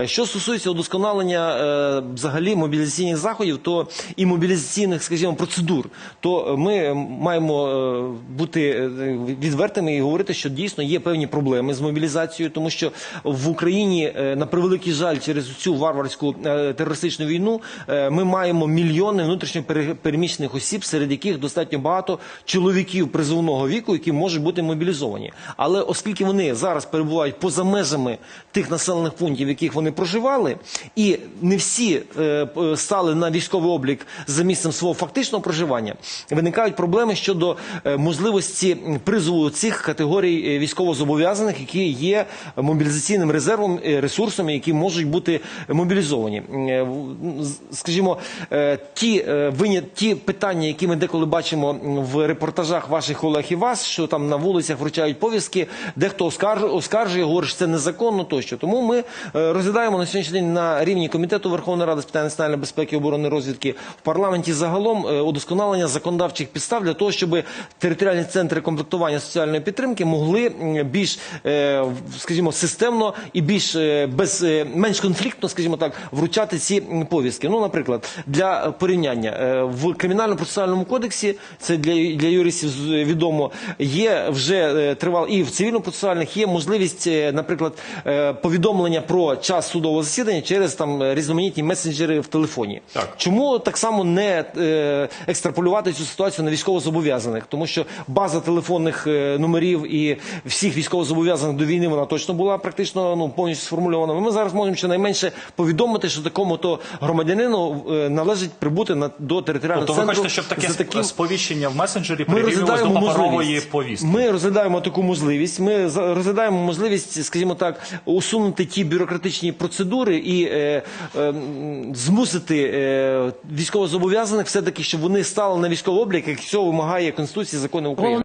Е, Що стосується удосконалення е, взагалі мобілізаційних заходів, то і мобілізаційних, скажімо, процедур, то е, ми маємо е, бути е, відвертими і говорити, що дійсно є певні проблеми з мобілізацією, тому що в Україні е, на превеликий жаль через цю варварську е, терористичну війну е, ми маємо мільйони внутрішньо переміщених осіб, серед яких достатньо багато чоловіків призовного віку, які можуть бути мобілізовані. Але оскільки вони зараз перебувають поза межами тих населених пунктів, яких вони проживали, і не всі е, стали на військовий облік за місцем свого фактичного проживання, виникають проблеми щодо е, можливості призову цих категорій е, військовозобов'язаних, які є мобілізаційним резервом, ресурсами, які можуть бути мобілізовані. Скажімо, ті ті питання, які ми деколи бачимо в репортажах ваших колег і вас, що там на вулицях вручають повістки, дехто оскаржує, оскаржує, говорить, що це незаконно тощо. Тому ми е, розглядаємо на сьогоднішній день на рівні комітету Верховної Ради з питань національної безпеки, оборони розвідки в парламенті загалом е, удосконалення законодавчих підстав для того, щоб територіальні центри комплектування соціальної підтримки могли більш, е, скажімо, системно і більш е, без менш конфліктно, скажімо так, вручати ці повістки. Ну, наприклад, для порівняння в кримінально-процесуальному кодексі це для, для юристів відомо. Є вже тривал і в цивільно-процесуальних є можливість, наприклад, повідомлення про час судового засідання через там е, різноманітні месенджери в телефоні. Так. Чому так само не е, екстраполювати цю ситуацію на військовозобов'язаних? Тому що база телефонних е, номерів і всіх військовозобов'язаних до війни вона точно була практично ну повністю сформульована. Ми зараз можемо щонайменше повідомити, що такому то громадянину е, належить прибути на до територіального Тобто ви хочете, щоб таке за таким сповіщення в месенджері ми прирівнювалося до паперової повістки? Ми розглядаємо таку можливість. Ми розглядаємо можливість, скажімо так, усунути ті бюрократичні процедури і е, е, змусити е, військовозобов'язаних все таки, щоб вони стали на військовий облік, як цього вимагає Конституція закони України.